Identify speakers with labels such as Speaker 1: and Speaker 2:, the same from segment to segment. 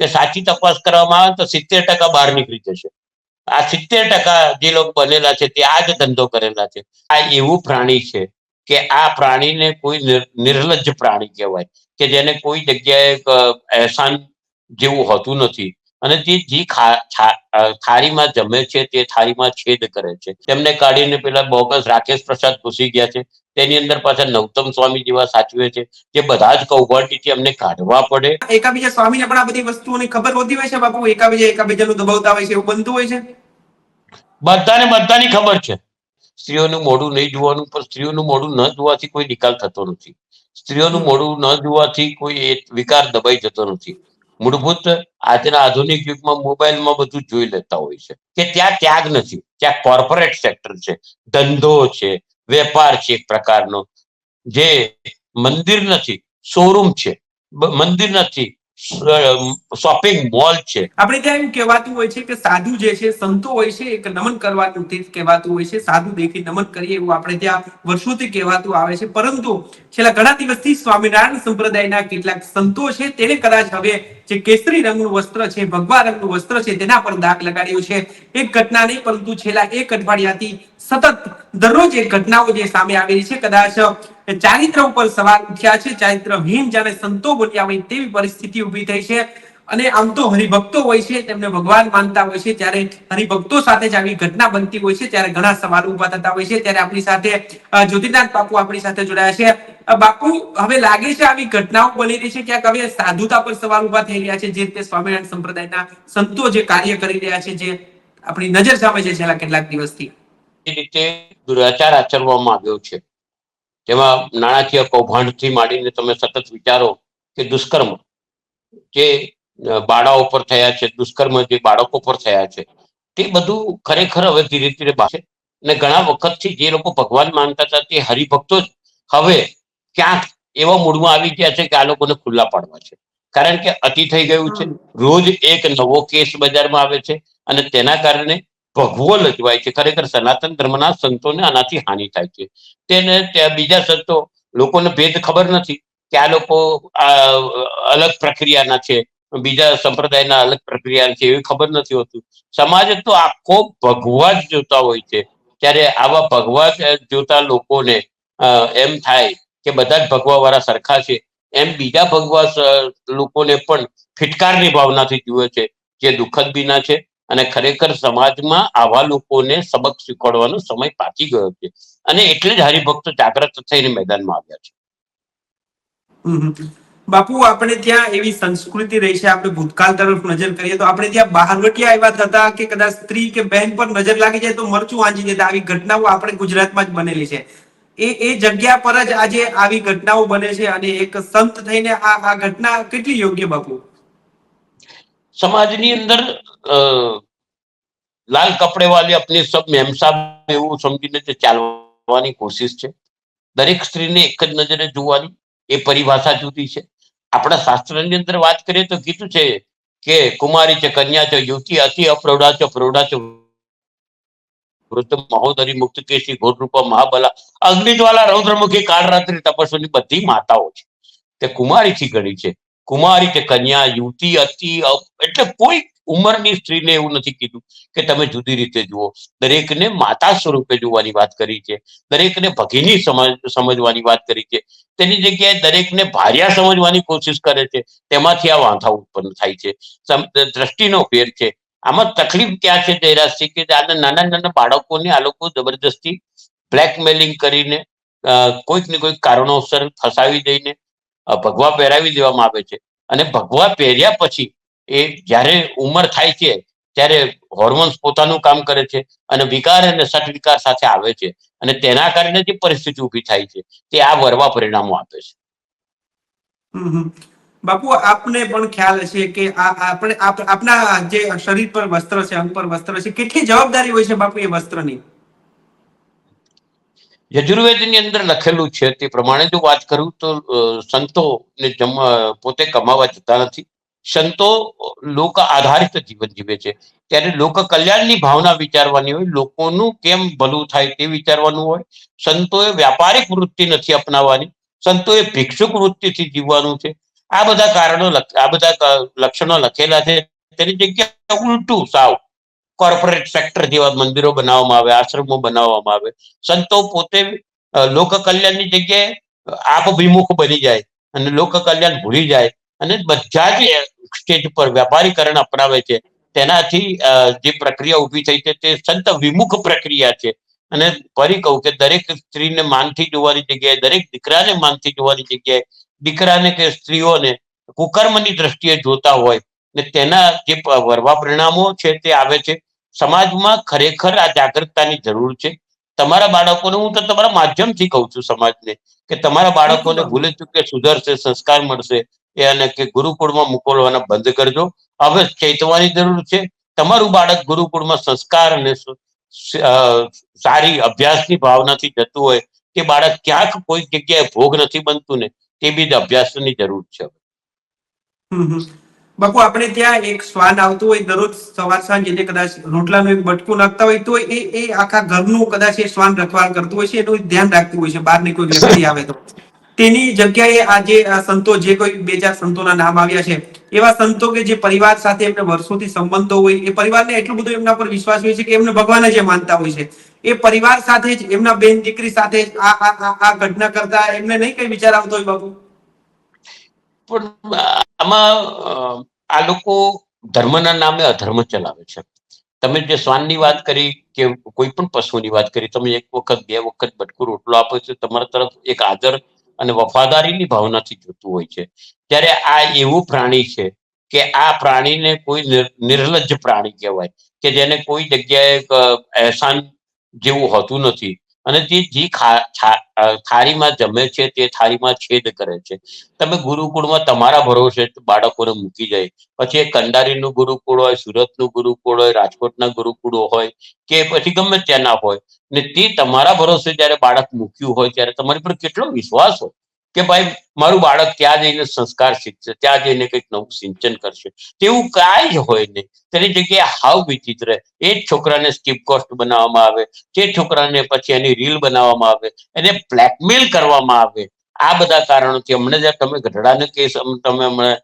Speaker 1: કે સાચી તપાસ કરવામાં આવે તો સિત્તેર ટકા બહાર નીકળી જશે. આ સિત્તેર ટકા જે લોકો બનેલા છે તે આ જ ધંધો કરેલા છે. આ એવું પ્રાણી છે કે આ પ્રાણીને કોઈ નિર્લજ્જ પ્રાણી કહેવાય, કે જેને કોઈ જગ્યાએ અહેસાન જેવું હોતું નથી. અને તે જે થાળીમાં જમે છે તે થાળીમાં છેદ કરે છે. તેમને કાઢીને પેલા બોગસ રાકેશ પ્રસાદ ઘૂસી ગયા છે. તેની અંદર પાછા નવતમ સ્વામી જેવા સાચવે છે. જે બધા જ કૌભાંડીથી અમને કાઢવા પડે.
Speaker 2: એકાબીજા સ્વામીને પણ આ બધી વસ્તુઓની ખબર હોતી હોય છે બાપુ? એકાબીજા એકાબીજાનું દબાવતા હોય છે એવું બનતું હોય છે?
Speaker 1: બધાને બધાની ખબર છે. સ્ત્રીઓનું મોઢું નહીં જોવાનું પણ સ્ત્રીઓનું મોઢું ન જોવાથી કોઈ નિકાલ થતો નથી. સ્ત્રીઓનું મોઢું ન જોવાથી કોઈ વિકાર દબાઈ જતો નથી. મૂળભૂત આજના આધુનિક યુગમાં મોબાઈલમાં બધું જોઈ લેતા હોય છે. કે ત્યાં ત્યાગ નથી. ત્યાં કોર્પોરેટ સેક્ટર છે. ધંધો છે. વેપાર છે એક પ્રકારનો. જે મંદિર નથી શોરૂમ છે. મંદિર નથી શોપિંગ મોલ છે.
Speaker 2: આપણે ત્યાં એવું કહેવાતું હોય છે કે સાધુ જે છે, સંતો હોય છે, એક નમન કરવાનું તે કહેવાતું હોય છે, સાધુ દેખી નમન કરીએ એવું આપણે ત્યાં વર્ષોથી કહેવાતું આવે છે. પરંતુ છેલ્લા ઘણા દિવસથી સ્વામિનારાયણ સંપ્રદાયના કેટલાક સંતો છે, તેને કદાચ હવે જે કેસરી રંગનું વસ્ત્ર છે, ભગવા રંગનું વસ્ત્ર છે, તેના પર દાગ લગાડ્યો છે. એક ઘટના નહીં, પરંતુ છેલ્લા એક અઠવાડિયાથી સતત દરરોજ એક ઘટનાઓ જે સામે આવેલી છે, કદાચ ચારિત્ર ઉપર સવાલ ઉઠ્યા છે, ચારિત્રહીન જાણે સંતો બોલ્યા હોય તેવી પરિસ્થિતિ ઊભી થઈ છે અને આમ તો હરિભક્તો હોય છે, તેમને ભગવાન માનતા હોય છે, ત્યારે હરિભક્તો સાથે જ આવી ઘટના બનતી હોય છે, ત્યારે ઘણા સવાલો ઊભા થતા હોય છે, ત્યારે આપણી સાથે જ્યોતિનાથ બાપુ આપણી સાથે જોડાયા છે. બાપુ, હવે લાગે છે આવી ઘટનાઓ બની રહી છે, ક્યાંક હવે સાધુતા પર સવાલ ઊભા થઈ રહ્યા છે, જે રીતે સ્વામિનારાયણ સંપ્રદાયના સંતો જે કાર્ય કરી રહ્યા છે, જે આપણી નજર સામે છે છેલ્લા કેટલાક દિવસથી.
Speaker 1: રીતે દુરાચાર આચરવામાં આવ્યો છે. જેમાં નાણાકીય કૌભાંડથી માંડીને તમે સતત વિચારો કે દુષ્કર્મ જે બાળાઓ પર થયા છે દુષ્કર્મ જે બાળકો પર થયા છે તે બધું ખરેખર હવે ધીરે ધીરે બહાર અને ઘણા વખતથી જે લોકો ભગવાન માનતા હતા તે હરિભક્તો જ હવે ક્યાંક એવા મૂડમાં આવી ગયા છે કે આ લોકોને ખુલ્લા પાડવા છે. કારણ કે અતિ થઈ ગયું છે. રોજ એક નવો કેસ બજારમાં આવે છે અને તેના કારણે ભગવો લજવાય છે ખરેખર સનાતન ધર્મના સંતોને આનાથી હાનિ થાય છે. તેને બીજા સંતો લોકોને ભેદ ખબર નથી કે આ લોકો અલગ પ્રક્રિયાના છે, બીજા સંપ્રદાયના અલગ પ્રક્રિયા છે એવી ખબર નથી હોતું. સમાજ તો આખો ભગવા જ જોતા હોય છે. ત્યારે આવા ભગવા જોતા લોકોને એમ થાય કે બધા જ ભગવા વાળા સરખા છે. એમ બીજા ભગવા લોકોને પણ ફિટકારની ભાવનાથી જુએ છે. જે દુઃખદ બીના છે અને ખરેખર સમાજમાં આવા લોકોને સબક શીખવાડવાનો સમય પાકી ગયો છે. અને એટલે જ હરિભક્તો જાગ્રત થઈને મેદાનમાં આવ્યા છે.
Speaker 2: બાપુ, આપણે ત્યાં એવી સંસ્કૃતિ રહી છે, આપણે ભૂતકાળ તરફ નજર કરીએ તો આપણે ત્યાં બહારવટિયા એવા થતા કે કદાચ સ્ત્રી કે બહેન પર નજર લાગી જાય તો મરચું વાંચી દેતા. આવી ઘટનાઓ આપણે ગુજરાતમાં જ બનેલી છે. એ એ જગ્યા પર જ આજે આવી ઘટનાઓ બને છે અને એક સંત થઈને આ આ ઘટના કેટલી યોગ્ય બાપુ?
Speaker 1: સમાજની અંદર લાલ કપડે વાલી અપની સબ મેમ સાહેબ એવું સમજીને તે ચાલવાની કોશિશ છે. દરેક સ્ત્રીને એક જ નજરે જોવાની, એ પરિભાષા જુદી છે. આપણા શાસ્ત્રની અંદર વાત કરીએ તો કીધું છે કે કુમારી છે, કન્યા છે, યુવતી, અતિ અપ્રૌઢા છે, પ્રૌઢા છે. વૃદ્ધ મહોદરી મુક્ત કેશી, ઘોરરૂપા મહાબલા, અગ્નિજ્વાલા, રૌદ્રમુખી, કાળરાત્રિ, તપસ્વીની બધી માતાઓ છે. તે કુમારીથી ગણી છે. કુમારી કે કન્યા, યુવતી, અતિ એટલે કોઈ ઉંમરની સ્ત્રીને એવું નથી કીધું કે તમે જુદી રીતે જુઓ. દરેકને માતા સ્વરૂપે જોવાની વાત કરી છે. દરેકને ભગીની સમજ, સમજવાની વાત કરી છે. તેની જગ્યાએ દરેકને ભાર્યા સમજવાની કોશિશ કરે છે. તેમાંથી આ વાંધા ઉત્પન્ન થાય છે. દ્રષ્ટિનો ફેર છે. આમાં તકલીફ ક્યાં છે જયરાજસિંહ કે આના નાના નાના બાળકોને આ લોકો જબરજસ્તી બ્લેકમેલિંગ કરીને કોઈક ને કોઈક કારણોસર ફસાવી દઈને ભગવા પહેરાવી દેવામાં આવે છે. અને ભગવા પહેર્યા પછી એ જ્યારે ઉંમર થાય છે, ત્યારે હોર્મોન્સ પોતાનું કામ કરે છે અને વિકાર અને સટ વિકાર સાથે આવે છે. અને તેના કારણે જે પરિસ્થિતિ ઊભી થાય છે. તે આ વરવા પરિણામો આપે છે.
Speaker 2: બાપુ, આપને પણ ખ્યાલ હશે કે આપણે આપના જે શરીર પર વસ્ત્ર છે, અંગ પર વસ્ત્ર છે, કેટલી જવાબદારી હોય છે બાપુ એ વસ્ત્રની?
Speaker 1: યજુર્વેદની અંદર લખેલું છે તે પ્રમાણે જો વાત કરું તો સંતો સંતોને પોતે કમાવા જતા નથી. સંતો લોક આધારિત જીવન જીવે છે. ત્યારે લોક કલ્યાણની ભાવના વિચારવાની હોય, લોકોનું કેમ ભલું થાય તે વિચારવાનું હોય. સંતોએ વ્યાપારિક વૃત્તિ નથી અપનાવવાની. સંતોએ ભિક્ષુક વૃત્તિથી જીવવાનું છે. આ બધા કારણો આ બધા લક્ષણો લખેલા છે. તેની જગ્યાએ ઉલટું સાવ કોર્પોરેટ સેક્ટર જેવા મંદિરો બનાવવામાં આવે, આશ્રમો બનાવવામાં આવે. સંતો પોતે લોક કલ્યાણની જગ્યાએ આપભિમુખ બની જાય અને લોક કલ્યાણ ભૂલી જાય અને બધા જ સ્ટેજ પર વ્યાપારીકરણ અપનાવે છે. તેનાથી જે પ્રક્રિયા ઊભી થઈ છે તે સંત વિમુખ પ્રક્રિયા છે. અને ફરી કહું કે દરેક સ્ત્રીને માનથી જોવાની જગ્યાએ, દરેક દીકરાને માનથી જોવાની જગ્યાએ, દીકરાને કે સ્ત્રીઓને કુકર્મની દ્રષ્ટિએ જોતા હોય ને તેના જે વરવા પરિણામો છે તે આવે છે. સમાજમાં ખરેખર આ જાગૃતતાની જરૂર છે. તમારા બાળકોને હું તો તમારા માધ્યમથી કહું છું સમાજને કે તમારા બાળકોને. ભૂલે ચૂકે સુધરશે સંસ્કાર મળશે એ અને કે ગુરુકુળમાં મોકલવાના બંધ કરજો. હવે ચેતવાની જરૂર છે. તમારું બાળક ગુરુકુળમાં સંસ્કાર અને સારી અભ્યાસની ભાવનાથી જતું હોય કે બાળક ક્યાંક કોઈ જગ્યાએ ભોગ નથી બનતું ને તે બી અભ્યાસની જરૂર છે
Speaker 2: હમ. બાપુ, આપણે ત્યાં એક શ્વાન આવતું હોય, દરરોજ સવાર સાંજ એટલે કદાચ રોટલાનું એક બટકું નાખતા હોય, તો એ એ આખા ઘરનું કદાચ એ શ્વાન રખવાળ કરતું હોય છે, એનું ધ્યાન રાખતું હોય છે, બહારની કોઈ વ્યક્તિ આવે તો. તેની જગ્યાએ આજે આ સંતો, જે કોઈ બે ચાર સંતોના નામ આવ્યા છે, એવા સંતો કે જે પરિવાર સાથે એમને વર્ષોથી સંબંધો હોય, એ પરિવારને એટલું બધું એમના પર વિશ્વાસ હોય છે કે એમને ભગવાન જે માનતા હોય છે. એ પરિવાર સાથે જ, એમના બેન દીકરી સાથે જ આ- આ ઘટના કરતા એમને નહીં કઈ વિચાર આવતો હોય બાપુ?
Speaker 1: પણ આમાં આ લોકો ધર્મના નામે અધર્મ ચલાવે છે. તમે જે શ્વાનની વાત કરી કે કોઈ પણ પશુની વાત કરી, તમે એક વખત, બે વખત બટકું રોટલો આપો છો, તમારા તરફ એક આદર અને વફાદારીની ભાવનાથી જોતું હોય છે. ત્યારે આ એવું પ્રાણી છે કે આ પ્રાણીને કોઈ નિર- નિર્લજ્જ પ્રાણી કહેવાય, કે જેને કોઈ જગ્યાએ અહેસાન જેવું હોતું નથી. અને તે જે થાળીમાં જમે છે તે થાળીમાં છેદ કરે છે. તમે ગુરુકુળમાં તમારા ભરોસે બાળકોને મૂકી જાય પછી એ કંડારીનું ગુરુકુળ હોય, સુરતનું ગુરુકુળ હોય, રાજકોટના ગુરુકુળો હોય, કે પછી ગમે ત્યાંના હોય. ને તે તમારા ભરોસે જ્યારે બાળક મૂક્યું હોય ત્યારે તમારી પર કેટલો વિશ્વાસ હોય. કે ભાઈ, મારું બાળક ત્યાં જઈને સંસ્કાર શીખશે, ત્યાં જઈને કંઈક નવું સિંચન કરશે. તેવું કાંઈ જ હોય નહીં. તેની જગ્યાએ હાવ વિચિત્ર એ જ છોકરાને સ્કીપ કોસ્ટ બનાવવામાં આવે તે છોકરાને પછી એની રીલ બનાવવામાં આવે, એને બ્લેકમેલ કરવામાં આવે. આ બધા કારણોથી હમણાં જ્યાં તમે ગઢડાનો કેસ તમે હમણાં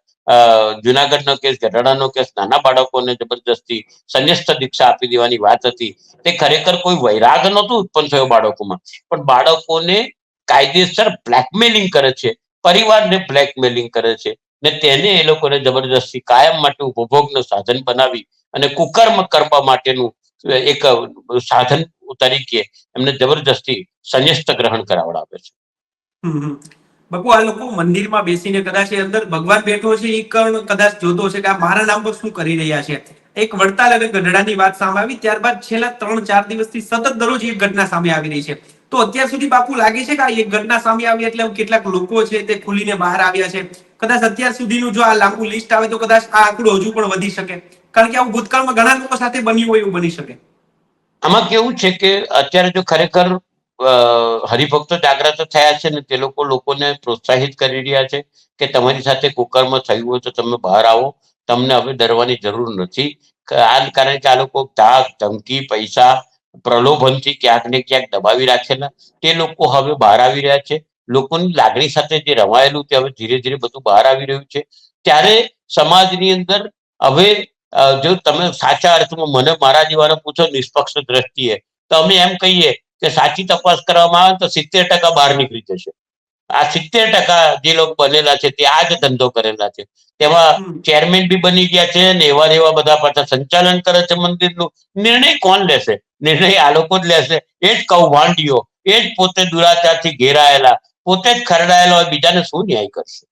Speaker 1: જુનાગઢનો કેસ ગઢડાનો કેસ નાના બાળકોને જબરજસ્તી સંન્યસ્ત દીક્ષા આપી દેવાની વાત હતી. તે ખરેખર કોઈ વૈરાગ નહોતું ઉત્પન્ન થયો બાળકોમાં. પણ બાળકોને કાયદેસર બ્લેકમેલિંગ કરે છે. પરિવારને બ્લેકમેલિંગ કરે છે. ને તેને એ લોકોને જબરજસ્તી કાયમ માટે ઉપભોગનું સાધન બનાવી અને કુકર્મ કરવા માટેનું એક સાધન તરીકે એમને જબરજસ્તી સંન્યસ્ત ગ્રહણ કરાવડાવે છે.
Speaker 2: બકુ આ લોકો મંદિરમાં બેસીને કદાચ એ અંદર ભગવાન બેઠો છે, એ કર્ણ કદાચ જોતો છે કે આ મારા નામ પર શું કરી રહ્યા છે. એક વડતાલ અને ગઢડાની વાત સામે આવી, ત્યારબાદ છેલ્લા ત્રણ ચાર દિવસથી સતત દરરોજ એક ઘટના સામે આવી રહી છે. તો અત્યાર સુધી બાપુ લાગે છે કે આ એક ઘટના સામે આવી એટલે કેટલાક લોકો છે તે ખુલીને બહાર આવ્યા છે. કદાચ અત્યાર સુધીનું જો આ લાંબુ લિસ્ટ આવે તો કદાચ આ આંકડો હજુ પણ વધી શકે. કારણ કે આવું ભૂતકાળમાં ઘણા લોકો સાથે બન્યું હોય એવું બની શકે.
Speaker 1: આમાં કેવું છે કે અત્યારે જો ખરેખર હરિભક્તો જાગ્રત થયા છે ને તે લોકો લોકોને પ્રોત્સાહિત કરી રહ્યા છે કે તમારી સાથે કુકર્મ થયું હોય તો તમે બહાર આવો. તમને હવે ડરવાની જરૂર નથી. આ કારણ કે આ લોકો ધાક, ધમકી, પૈસા પ્રલોભનથી ક્યાંક ને ક્યાંક દબાવી રાખેલા તે લોકો હવે બહાર આવી રહ્યા છે. લોકોની લાગણી સાથે જે રમાયેલું તે હવે ધીરે ધીરે બધું બહાર આવી રહ્યું છે. ત્યારે સમાજની અંદર હવે જો તમે સાચા અર્થમાં મને મારા જીવાને પૂછો, નિષ્પક્ષ દ્રષ્ટિએ, તો અમે એમ કહીએ કે સાચી તપાસ કરવામાં આવે તો સિત્તેર ટકા બહાર નીકળી જશે. આ સિત્તેર ટકા જે લોકો બનેલા છે તે આ જ ધંધો કરેલા છે. તેમાં ચેરમેન બી બની ગયા છે ને એવા એવા બધા પાછા સંચાલન કરે છે મંદિરનું. નિર્ણય કોણ લેશે? નિર્ણય આ લોકો જ લેશે. એ જ કૌભાંડીઓ એ જ પોતે દુરાચારથી ઘેરાયેલા. પોતે જ ખરડાયેલા હોય બીજાને શું ન્યાય કરશે.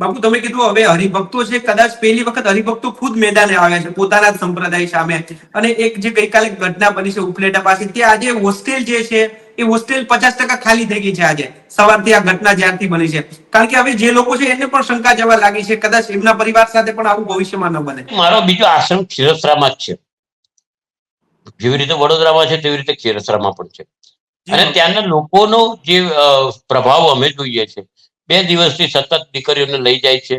Speaker 2: બાપુ તમે કીધું હવે હરિભક્તો છે. કદાચ પહેલી વખત હરિભક્તો ખુદ મેદાને આવ્યા છે પોતાના સંપ્રદાય સામે. અને એક જે ગઈકાલે ઘટના બની છે ઉપલેટા પાસે ત્યાં આજે હોસ્ટેલ જે છે એ હોસ્ટેલ પચાસ ટકા ખાલી થઈ ગઈ છે આજે. સવારથી આ ઘટના જ્યારથી બની છે. કારણ કે હવે જે લોકો છે એને પણ શંકા જવા લાગી છે. કદાચ એમના પરિવાર સાથે પણ આવું ભવિષ્યમાં ન બને.
Speaker 1: મારો બીજો આશ્રમ ખીરસરામાં જ છે. જેવી રીતે વડોદરામાં છે તેવી રીતે ખીરસરામાં પણ છે. અને ત્યાંના લોકોનો જે પ્રભાવ અમે જોઈએ છે. બે દિવસથી સતત દીકરીઓને લઈ જાય છે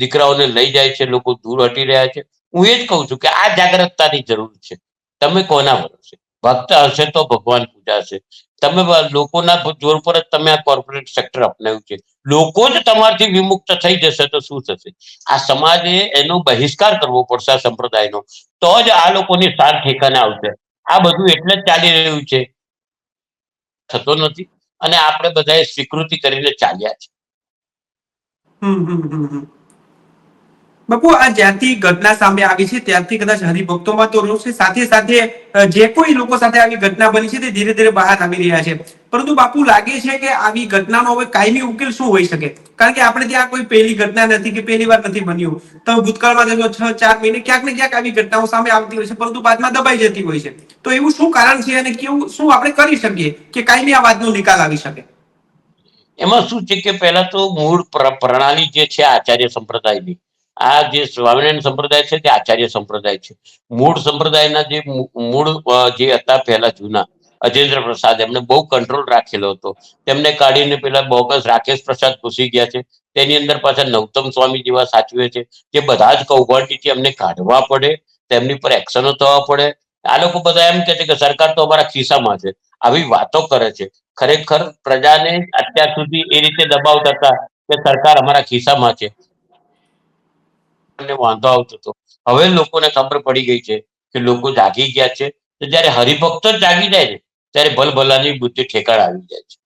Speaker 1: દીકરાઓને લઈ જાય છે લોકો દૂર હટી રહ્યા છે. હું એ જ કહું છું કે આ જાગૃતતાની જરૂર છે. તમે કોના ભરોસે? ભક્ત હશે તો ભગવાન પૂજાશે. તમે લોકોના જોર પર જ તમે આ કોર્પોરેટ સેક્ટર અપનાવ્યું છે. લોકો જ તમારથી વિમુક્ત થઈ જશે તો શું થશે? આ સમાજે એનો બહિષ્કાર કરવો પડશે આ સંપ્રદાયનો. તો જ આ લોકોની સાર ઠેકાને આવશે. આ બધું એટલે જ ચાલી રહ્યું છે. થતો નથી. અને આપણે બધાએ સ્વીકૃતિ કરીને ચાલ્યા છે.
Speaker 2: હમ હમ હમ. બાપુ, આ જ્યાંથી ઘટના સામે આવી છે ત્યારથી કદાચ હરિભક્તોમાં તો રોષ છે. સાથે સાથે જે કોઈ લોકો સાથે આવી ઘટના બની છે તે ધીરે ધીરે બહાર આવી રહ્યા છે. પરંતુ બાપુ, લાગે છે કે આવી ઘટનાનો હવે કાયમી ઉકેલ શું હોઈ શકે? કારણ કે આપણે ત્યાં કોઈ પહેલી ઘટના નથી કે પહેલી વાર નથી બન્યું. તો ભૂતકાળમાં જજો છ, ચાર મહિને ક્યાંક ને ક્યાંક આવી ઘટનાઓ સામે આવતી હોય છે, પરંતુ બાદમાં દબાઈ જતી હોય છે. તો એવું શું કારણ છે અને કેવું, શું આપણે કરી શકીએ કે કાયમી આ વાતનો નિકાલ આવી શકે?
Speaker 1: એમાં શું છે કે પહેલા તો મૂળ પ્રણાલી જે છે આચાર્ય સંપ્રદાયની આ જે સ્વામિનારાયણ સંપ્રદાય છે તે આચાર્ય સંપ્રદાય છે. મૂળ સંપ્રદાયના જે મૂળ જે હતા પહેલા જૂના, અજેન્દ્ર પ્રસાદ, એમને બહુ કંટ્રોલ રાખેલો હતો. તેમને કાઢીને પેલા બોગસ રાકેશ પ્રસાદ ઘૂસી ગયા છે. તેની અંદર પાછા નવતમ સ્વામી જેવા સાચવે છે. જે બધા જ કૌભાંડીથી એમને કાઢવા પડે, તેમની પર એક્શનો થવા પડે. આ લોકો બધા એમ કહે છે કે સરકાર તો અમારા ખિસ્સામાં છે. આવી વાતો કરે છે. ખરેખર પ્રજાને અત્યાર સુધી એ રીતે દબાવતા હતા કે સરકાર અમારા ખિસ્સામાં છે. અને વાંધો આવતો હતો. હવે લોકોને ખબર પડી ગઈ છે કે લોકો જાગી ગયા છે. તો જ્યારે હરિભક્તો જાગી જાય છે, ત્યારે ભલભલાની બુદ્ધિ ઠેકાણ આવી જાય છે.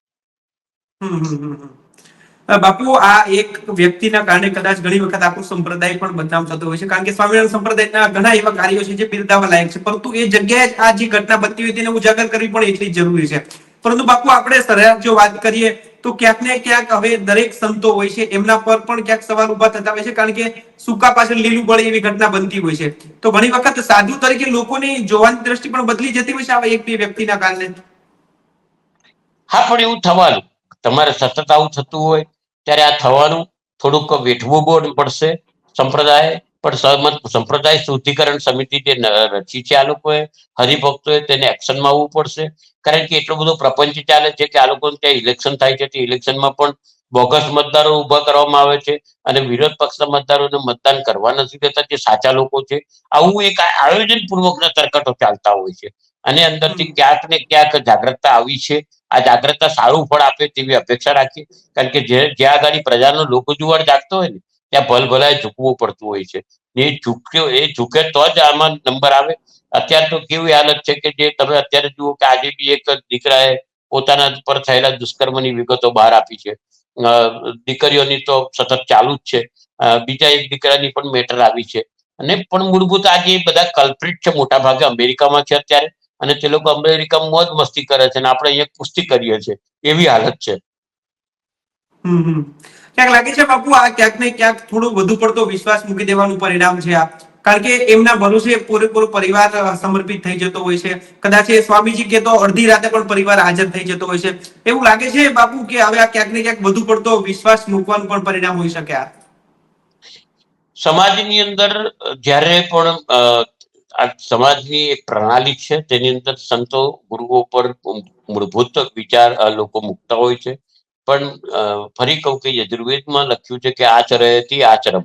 Speaker 2: બાપુ, આ એક વ્યક્તિના કારણે કદાચ ઘણી વખત આપણો સંપ્રદાય પણ બદનામ થતો હોય છે. કારણ કે સ્વામિનારાયણ સંપ્રદાયના ઘણા એવા કાર્યો છે જે બિરદાવા લાયક છે. પરંતુ એ જગ્યાએ આ જે ઘટના બનતી હોય તેને ઉજાગર કરવી પણ એટલી જરૂરી છે. પરંતુ બાપુ, આપણે સરેરાશ જો વાત કરીએ તો ક્યાંક ને ક્યાંક હવે દરેક સંતો હોય છે, એમના પર પણ ક્યાંક સવાલ ઊભા થતા હોય છે, કારણ કે સૂકા પાછળ લીલું બળે એવી ઘટના બનતી હોય છે. તો ઘણી વખત સાધુ તરીકે લોકોની જોવાની દ્રષ્ટિ પણ બદલી જતી હોય છે આવા એક બે વ્યક્તિના કારણે.
Speaker 1: હા, પણ એવું થવાનું. તમારે સતત આવું થતું હોય, ત્યારે આ થવાનું થોડુંક વેઠવું બોડ પડશે, સંપ્રદાય પણ સહમત સંપ્રદાય શુદ્ધિકરણ સમિતિ જે રચી છે આ લોકોએ હરિભક્તોએ તેને એક્શનમાં આવવું પડશે. કારણ કે એટલો બધો પ્રપંચ ચાલે છે કે આ લોકો ત્યાં ઇલેક્શન થાય છે તે ઇલેક્શનમાં પણ બોગસ મતદારો ઊભા કરવામાં આવે છે અને વિરોધ પક્ષના મતદારોને મતદાન કરવા નથી દેતા જે સાચા લોકો છે. આવું એક આયોજન પૂર્વકના તરકટો ચાલતા હોય છે. અને અંદરથી ક્યાંક ને ક્યાંક જાગૃતતા આવી છે. આ જાગૃતતા સારું ફળ આપે તેવી અપેક્ષા રાખીએ કારણ કે જે જ્યાં આગળ પ્રજાનો લોકો જુવાળ જાગતો હોય ને ત્યાં ભલભલાએ ઝૂકવું પડતું હોય છે. એ ઝૂક્યો એ ઝૂકે તો જ આમાં નંબર આવે. અત્યારે તો કેવી હાલત છે કે જે તમે અત્યારે જુઓ કે આજે બી એક દીકરાએ પોતાના પર થયેલા દુષ્કર્મની વિગતો બહાર આપી છે. દીકરીઓની તો સતત ચાલુ જ છે. બીજા એક દીકરાની પણ મેટર આવી છે. અને પણ મૂળભૂત આજે બધા કલ્પ્રિટ છે મોટા ભાગે અમેરિકામાં છે અત્યારે. અને તે લોકો અમેરિકામાં મોજ મસ્તી કરે છે અને આપણે અહીંયા કુસ્તી કરીએ છીએ. એવી હાલત છે.
Speaker 2: ક્યાંક લાગે છે બાપુ આ ક્યાંક ને ક્યાંક થોડો વધુ પડતો વિશ્વાસ મૂકી દેવાનું પરિણામ છે આ. કારણ કે એમના ભરોસે પૂરેપૂરો પરિવાર સમર્પિત થઈ જતો હોય છે. કદાચ એ સ્વામીજી કે તો અડધી રાતે પણ પરિવાર હાજર થઈ જતો હોય છે. એવું લાગે છે બાપુ કે હવે આ ક્યાંક ને ક્યાંક વધુ પડતો વિશ્વાસ મૂકવાનું પણ પરિણામ હોઈ શકે આ.
Speaker 1: સમાજની અંદર જ્યારે પણ આ સમાજની એક પ્રણાલી છે, તેની અંદર સંતો, ગુરુઓ પર મૂળભૂત વિચાર લોકો મૂકતા હોય છે. પણ ફરી કહું કે યજુર્વેદમાં લખ્યું છે કે આચરયથી આચરમ.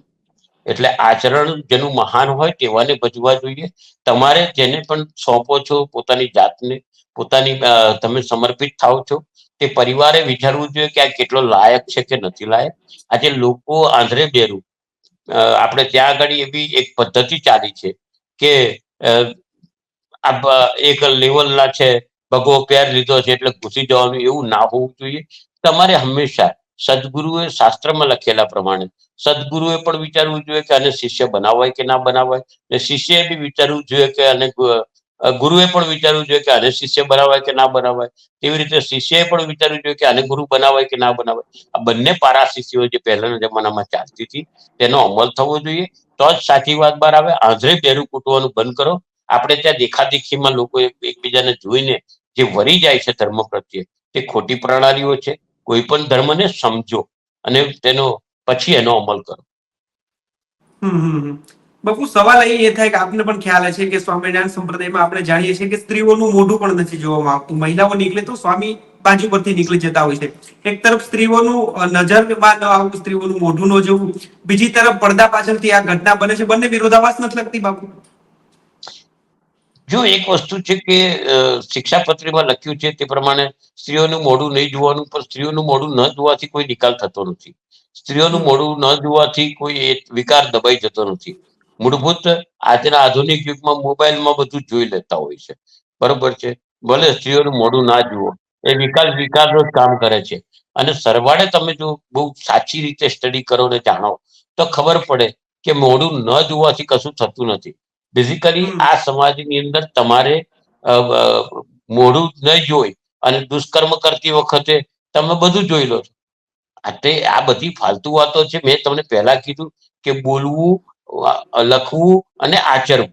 Speaker 1: એટલે આચરણ જેનું મહાન હોય તેવાને ભજવા જોઈએ. તમારે જેને પણ સોંપો છો, પોતાની જાતને, પોતાની તમે સમર્પિત થાવ છો, તે પરિવારે વિચારવું જોઈએ કે આ કેટલો લાયક છે કે નથી લાયક. આજે લોકો આંધળે બેરું. આપણે ત્યાં આગળ એવી એક પદ્ધતિ ચાલી છે કે એક લેવલના છે. ભગવો પેર લીધો છે એટલે ઘૂસી જવાનું એવું ના હોવું જોઈએ. તમારે હંમેશા સદગુરુએ શાસ્ત્રમાં લખેલા પ્રમાણે સદગુરુએ પણ વિચારવું જોઈએ કે આને શિષ્ય બનાવાય કે ના બનાવાય ને શિષ્યએ બી વિચારવું જોઈએ કે આને ગુરુએ પણ વિચારવું જોઈએ કે આને શિષ્ય બનાવાય કે ના બનાવાય. તેવી રીતે શિષ્યએ પણ વિચારવું જોઈએ કે આને ગુરુ બનાવાય કે ના બનાવાય. આ બંને પારા શિષ્યો જે પહેલાના જમાનામાં ચાલતી હતી, તેનો અમલ થવો જોઈએ. તો જ સાચી વાત બહાર આવે. આંધળે પહેરું કૂટવાનું બંધ કરો. આપણે ત્યાં દેખાદેખીમાં લોકો એકબીજાને જોઈને જે વરી જાય છે ધર્મ પ્રત્યે, તે ખોટી પ્રણાલીઓ છે. કોઈ પણ ધર્મને સમજો અને તેનો પછી એનો અમલ કરો.
Speaker 2: બાપુ, સવાલ એ થાય કે આપને પણ ખ્યાલ છે કે સ્વામિનારાયણ સંપ્રદાયમાં આપણે જાણીએ છીએ કે સ્ત્રીઓનું મોઢું પણ નથી જોવામાં આવતું. મહિલાઓ નીકળે તો સ્વામી બાજુ પરથી નીકળી જતા હોય છે. એક તરફ સ્ત્રીઓનું નજરમાં ન આવવું સ્ત્રીઓનું મોઢું ન જોવું. બીજી તરફ પડદા પાછળથી આ ઘટના બને છે. બંને વિરોધાભાસ નથી લગતી બાપુ.
Speaker 1: જો એક વસ્તુ છે કે શિક્ષાપત્રીમાં લખ્યું છે તે પ્રમાણે સ્ત્રીઓનું મોઢું નહીં જોવાનું, પણ સ્ત્રીઓનું મોઢું ન જોવાથી કોઈ નિકાલ થતો નથી. સ્ત્રીઓનું. મોઢું ન જોવાથી કોઈ વિકાર દબાઈ જતો નથી. મૂળભૂત આજના આધુનિક યુગમાં મોબાઈલમાં બધું જોઈ લેતા હોય છે. બરોબર છે? ભલે સ્ત્રીઓનું મોઢું ના જુઓ, એ વિકાર વિકારનું જ કામ કરે છે. અને સરવાળે તમે જો બહુ સાચી રીતે સ્ટડી કરો ને જાણો, તો ખબર પડે કે મોઢું ન જોવાથી કશું થતું નથી. બેઝિકલી. આ સમાજની અંદર તમારે મોઢું ન જોઈ અને દુષ્કર્મ કરતી વખતે તમે બધું જોઈ લો છો. આ આ બધી ફાલતુ વાતો છે. મેં તમને પહેલા કીધું કે બોલવું લખવું અને આચરવું.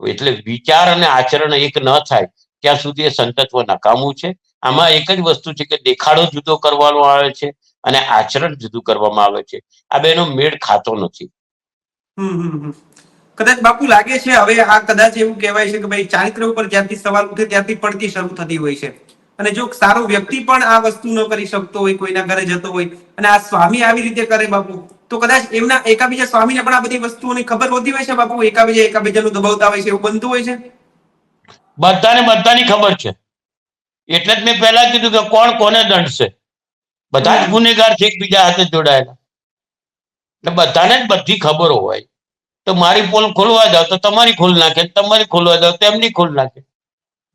Speaker 1: એટલે વિચાર અને આચરણ એક ન થાય ત્યાં સુધી એ સંતત્વ નકામું છે. આમાં એક જ વસ્તુ છે કે દેખાડો જુદો કરવાનો આવે છે અને આચરણ જુદું કરવામાં આવે છે. આ બેનો મેળ ખાતો નથી.
Speaker 2: કદાચ બાપુ લાગે છે, હવે આ કદાચ એવું કહેવાય છે કે ભાઈ ચારિત્ર ઉપર જ્યાંથી સવાલ ઉઠે ત્યાંથી પડતી શરૂ થતી હોય છે. અને જો સારો વ્યક્તિ પણ આ વસ્તુ ન કરી શકતો હોય, કોઈના ઘરે જતો હોય અને આ સ્વામી આવી રીતે કરે બાપુ, તો કદાચ એમના એકાબીજા સ્વામીને પણ આ બધી વસ્તુઓની ખબર હોતી હોય છે બાપુ? એકાબીજા એકાબીજાનું દબાવતા હોય છે, એવું બનતું હોય છે?
Speaker 1: બધાને બધાની ખબર છે. એટલે જ મેં પહેલા કીધું કે કોણ કોને દંડશે? બધા જ. ગુનેગાર છે, એકબીજા હાથે જોડાયેલા. એટલે બધાને જ બધી ખબર હોય. તો મારી પોલ ખોલવા જાવ તો તમારી ખોલ નાખે તમારી ખોલવા જાવ તો એમની ખોલ નાખે.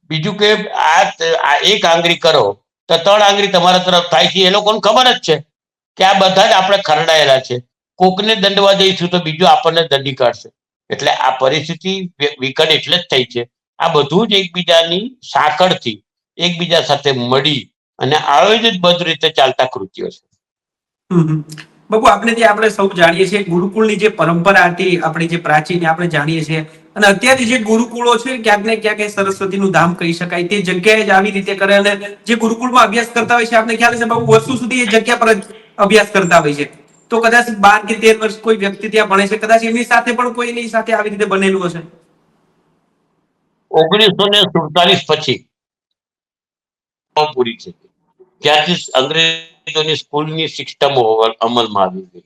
Speaker 1: બીજું કે આ એક આંગળી કરો, તો ત્રણ આંગળી તમારા તરફ થાય છે, એ લોકોને ખબર જ છે કે આ બધા જ આપણે ખરડાયેલા છે. કોકને દંડવા જઈશું તો બીજું આપણને દંડી કાઢશે. એટલે આ પરિસ્થિતિ વિકટ એટલે જ થઈ છે. આ બધું જ એકબીજાની સાંકળથી એકબીજા સાથે મળી અને આયોજિત બધ રીતે ચાલતા કૃત્યો છે.
Speaker 2: હમ. આપણે જે આપણે સૌ જાણીએ છીએ, ગુરુકુળની જે પરંપરા હતી, આપણી જે પ્રાચીન આપણે જાણીએ છીએ. અને અત્યારે જે ગુરુકુળો છે, ક્યાંક ને ક્યાંક સરસ્વતીનું ધામ કહી શકાય. તે જગ્યાએ જ આવી રીતે કરે અને જે ગુરુકુળમાં અભ્યાસ કરતા હોય છે આપણે ખ્યાલ છે બહુ વર્ષો સુધી એ જગ્યા પર અભ્યાસ કરતા હોય છે. તો કદાચ બાર કે તેર વર્ષ કોઈ વ્યક્તિ ત્યાં ભણે છે, કદાચ એમની સાથે પણ કોઈ એની સાથે આવી રીતે બનેલું હશે?
Speaker 1: ઓગણીસો ને સુડતાલીસ પછી પૂરી છે. ત્યારથી ત્યારથી અંગ્રેજોની સ્કૂલની સિસ્ટમો અમલમાં આવી ગઈ.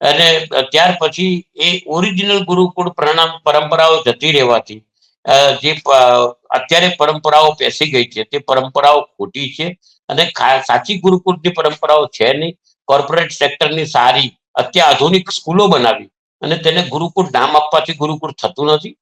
Speaker 1: અને ત્યાર પછી એ ઓરિજિનલ ગુરુકુળ પ્રણામ પરંપરાઓ જતી રહેવાથી જે અત્યારે પરંપરાઓ પેસી ગઈ છે, તે પરંપરાઓ ખોટી છે અને સાચી ગુરુકુળની પરંપરાઓ છે નહીં કોર્પોરેટ સેક્ટરની સારી અત્યાધુનિક સ્કૂલો બનાવી અને તેને ગુરુકુળ નામ આપવાથી ગુરુકુળ થતું નથી.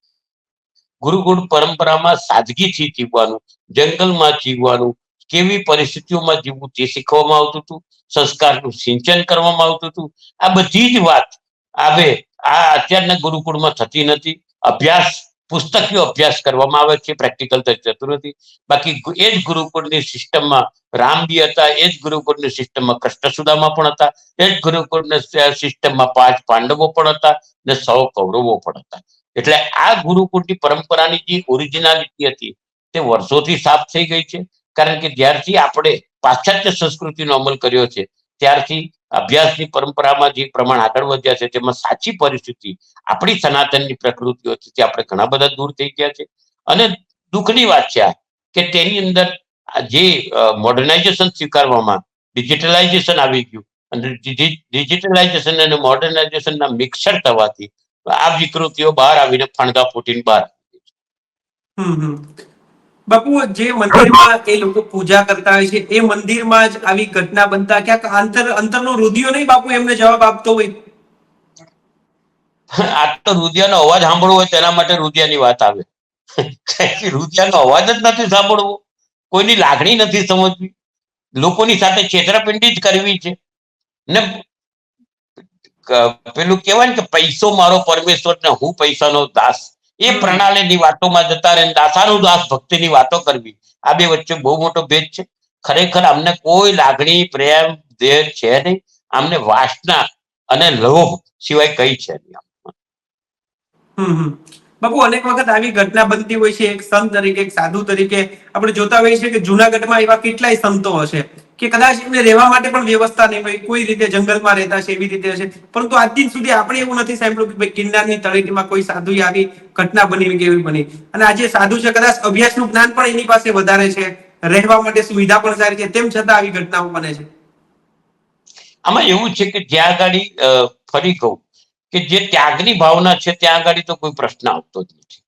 Speaker 1: ગુરુકુળ પરંપરામાં સાદગીથી જીવવાનું, જંગલમાં જીવવાનું કેવી પરિસ્થિતિઓમાં જીવવું તે શીખવામાં આવતું હતું? સંસ્કારનું સિંચન કરવામાં આવતું હતું? આ બધી જ વાત આવે આ અત્યારના ગુરુકુળમાં થતી નથી. અભ્યાસ પુસ્તકીય અભ્યાસ કરવામાં આવે છે, પ્રેક્ટિકલ થતું નથી. બાકી એ જ ગુરુકુળની સિસ્ટમમાં રામ બી હતા, એ જ ગુરુકુળની સિસ્ટમમાં કૃષ્ણસુદામા પણ હતા, એ જ ગુરુકુળની સિસ્ટમમાં પાંચ પાંડવો પણ હતા ને સૌ કૌરવો પણ હતા. એટલે આ ગુરુકુળની પરંપરાની જે ઓરિજિનાલિટી હતી તે વર્ષોથી સાફ થઈ ગઈ છે. કારણ કે જ્યારથી આપણે પાશ્ચાત્ય સંસ્કૃતિનો અમલ કર્યો છે, ત્યારથી અભ્યાસની પરંપરામાં જે પ્રમાણ આગળ વધ્યા છે, તેમાં સાચી પરિસ્થિતિ, આપણી સનાતનની પ્રકૃતિઓ છે તે આપણે ઘણા બધા દૂર થઈ ગયા છે. અને દુઃખની વાત છે કે તેની અંદર જે મોડર્નાઇઝેશન સ્વીકારવામાં ડિજિટલાઇઝેશન આવી ગયું. અને ડિજિટલાઇઝેશન અને મોડર્નાઇઝેશનના મિક્સર થવાથી આ વિકૃતિઓ બહાર આવીને ફણગા ફૂટીને બહાર
Speaker 2: હમ હમ. બાપુ, જે મંદિરમાં એ લોકો પૂજા કરતા હોય છે, એ મંદિરમાં જ આવી ઘટના બનતા? ક્યાંક અંતર અંતરનો રુધિયો નહીં બાપુ, એમને જવાબ આપતો હોય?
Speaker 1: આ તો રુધિયાનો અવાજ સાંભળવો હોય, તેના માટે રુધિયાની વાત આવે. રુધિયાનો અવાજ જ નથી સાંભળવો. કોઈની લાગણી નથી સમજવી. લોકોની સાથે છેતરપિંડી જ કરવી છે. ને પેલું કહેવાય ને કે પૈસો મારો પરમેશ્વર ને હું પૈસાનો દાસ. એ. પ્રણાલીની વાતોમાં જતા રહે ને દાસ ભક્તિની વાતો કરવી આ બે વચ્ચે બહુ મોટો ભેદ છે ખરેખર અમને કોઈ લાગણી પ્રેમ દેહ છે નહીં અમને વાસના અને લોભ સિવાય કઈ છે નહીં
Speaker 2: હમ હમ. બાપુ, અનેક વખત આવી ઘટના બનતી હોય છે, એક સંત તરીકે, એક સાધુ તરીકે. આપણે જોતા હોઈએ છીએ કે જુનાગઢમાં એવા કેટલાય સંતો હશે કે કદાચ એમને રહેવા માટે પણ વ્યવસ્થા નહીં હોય, કોઈ રીતે જંગલમાં રહેતા છે એવી રીતે હશે. પરંતુ આજ સુધી આપણે એવું નથી સાંભળ્યું કે ભાઈ કિન્નારની તળેટીમાં કોઈ સાધુ આવી ઘટના બની કે એવી બની. અને આજે સાધુ છે, કદાચ અભ્યાસનું જ્ઞાન પણ એની પાસે વધારે છે, રહેવા માટે સુવિધા પણ સારી છે, તેમ છતાં આવી ઘટનાઓ બને છે.
Speaker 1: આમાં એવું છે કે જ્યાં ગાડી ફરી કહું કે જે ત્યાગની ભાવના છે, ત્યાં આગળ તો કોઈ પ્રશ્ન આવતો જ નથી.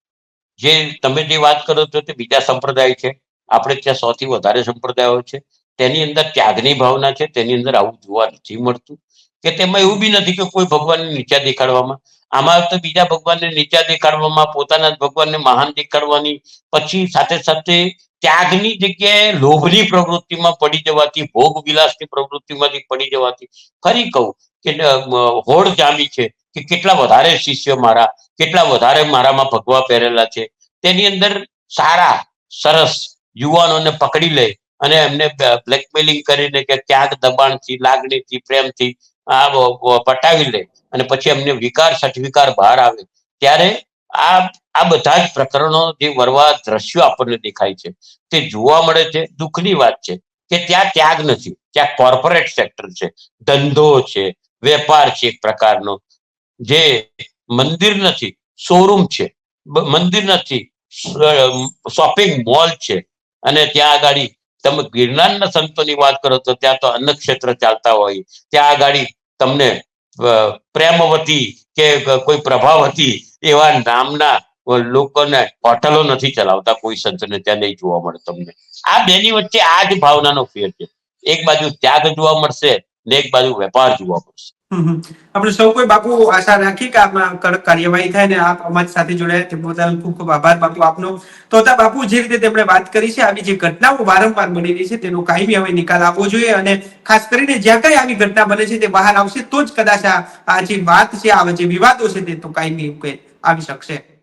Speaker 1: જે તમે જે વાત કરો છો તે બીજા સંપ્રદાય છે. આપણે ત્યાં સૌથી વધારે સંપ્રદાયો છે. તેની અંદર ત્યાગની ભાવના છે. તેની અંદર આવું જોવા નથી મળતું. કે તેમાં એવું બી નથી કે કોઈ ભગવાનને નીચા દેખાડવામાં. આમાં તો બીજા ભગવાનને નીચા દેખાડવામાં, પોતાના જ ભગવાનને મહાન દેખાડવાની, પછી સાથે સાથે ત્યાગની જગ્યાએ લોભની પ્રવૃત્તિમાં પડી જવાથી, ભોગ વિલાસની પ્રવૃત્તિમાંથી પડી જવાથી, ફરી કહું કે હોડ જામી છે. કે કેટલા વધારે શિષ્યો મારા, કેટલા વધારે મારામાં ભગવા પહેરેલા છે. તેની અંદર સારા, સરસ યુવાનોને પકડી લે અને એમને બ્લેકમેલિંગ કરીને કે ક્યાંક દબાણથી, લાગણીથી, પ્રેમથી આ પટાવી લે અને પછી એમને વિકાર સઠવિકાર બહાર આવે. ત્યારે આ આ બધા જ પ્રકરણો જે વરવા દ્રશ્યો આપણને દેખાય છે. તે જોવા મળે છે, દુઃખની વાત છે કે ત્યાં ત્યાગ નથી, ત્યાં કોર્પોરેટ સેક્ટર છે. ધંધો છે, વેપાર છે એક પ્રકારનો. જે મંદિર નથી શોરૂમ છે. મંદિર નથી શોપિંગ મોલ છે. અને ત્યાં આગળ તમે ગિરનારના સંતોની વાત કરો તો ત્યાં તો અન્ન ક્ષેત્ર ચાલતા હોય. ત્યાં આગળ તમને પ્રેમવતી કે કોઈ પ્રભાવતી એવા નામના લોકોને હોટલો નથી ચલાવતા, કોઈ સંતને ત્યાં નહીં જોવા મળે તમને. આ બેની વચ્ચે આ જ ભાવનાનો ફેર છે. એક બાજુ ત્યાગ જોવા મળશે ને બાજુ વેપાર જોવા મળશે.
Speaker 2: આપણે સૌ કોઈ બાપુ આશા રાખી કે આમાં કાર્યવાહી થાય ને આપ અમારી સાથે જોડાયા તે બદલ ખૂબ ખૂબ આભાર બાપુ આપનો. તો બાપુ, જે રીતે તેમણે વાત કરી છે, આવી જે ઘટનાઓ વારંવાર બની રહી છે, તેનો કાયમી હવે નિકાલ આપવો જોઈએ અને ખાસ કરીને જ્યાં કઈ આવી ઘટના બને છે, તે બહાર આવશે, તો જ કદાચ આ જે વાત છે, આ જે વિવાદો છે, તે તો કાયમી ઉકેલ આવી શકશે.